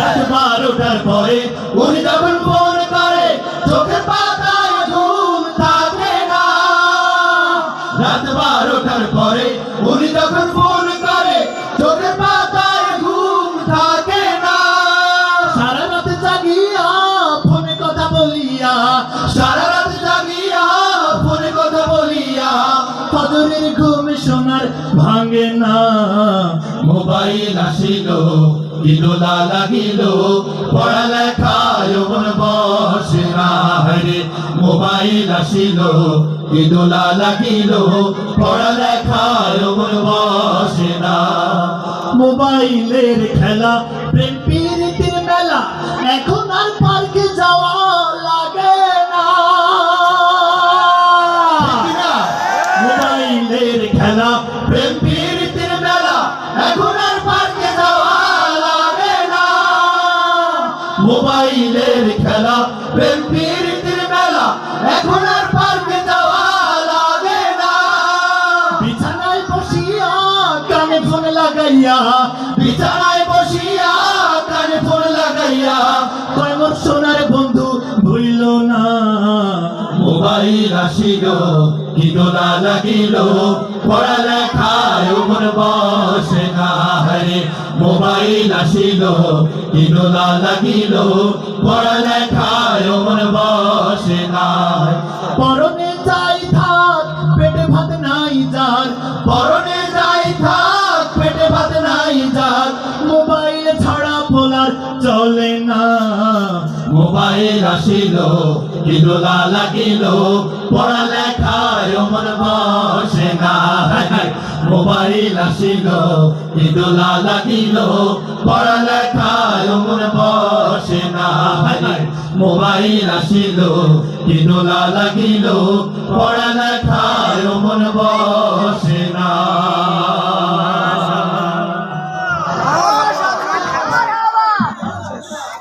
রাত বারোটার পরে উনি যখন ফোন করে, চোখের পাতায় ঘুম থাকে না। রাত বারোটার পরে উনি যখন ফোন করে, চোখের পাতায় ঘুম থাকে না। সারা রাত জাগিয়া কথা বলিয়া, সারা রাত জাগিয়া কথা বলিয়া ফজরের ঘুম সোনার ভাঙে না। মোবাইল আসিল ইদোলা লাগিল পড়ালেখায় মন বসে না হরে মোবাইল আসিল ইদোলা লাগিল পড়ালেখায় মন বসে না মোবাইলের খেলা প্রেম প্রীতির মেলা, এখন আর পার্কে মোবাইলের খেলা, প্রেম প্রীতির মেলা, এখন আর পার্কে যাওয়া লাগে না। বিছানায় বসিয়া কানে ফোন লাগাইয়া, বিছানায় বসিয়া কানে ফোন লাগাইয়া কয়মর সোনার বন্ধু ভুইল না। মোবাইল আসিল। দোলা লাগিল, পড়ালেখায় মন বসে না হরে। মোবাইল আসিল দোলা লাগিল, পড়ালেখায় মন বসে না পরনে যাই থাক, পেটে ভাত নাই যার। পরনে যাই থাক, পেটে ভাত নাই যার। মোবাইল ছাড়া পোলার চলে না। মোবাইল আসিল কি দোলা লাগিল, পড়ালেখায় মন বসে না মোবাইল আসিল কি দোলা লাগিল, পড়ালেখায় মন বসে না মোবাইল আসিল কি দোলা লাগিল, পড়ালেখায় মন বসে